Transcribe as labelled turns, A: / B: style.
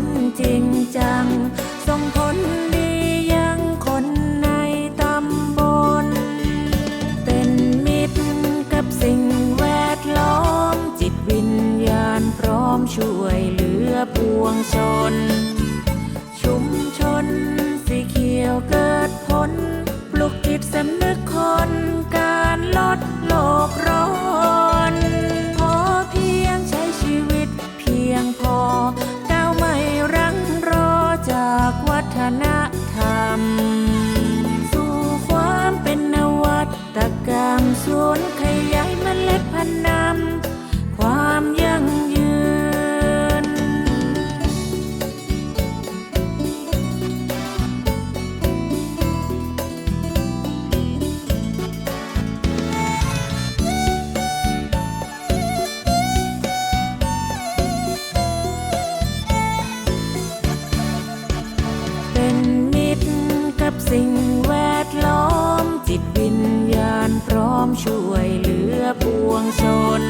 A: น
B: จริง
A: จัง ส่งผลดียังคนในตำบล เป็นมิตรกับสิ่งแวดล้อม จิตวิญญาณพร้อมช่วยเหลือปวงชน นธรรม สิ่งแวดล้อมจิตวิญญาณพร้อมช่วยเหลือปวงชน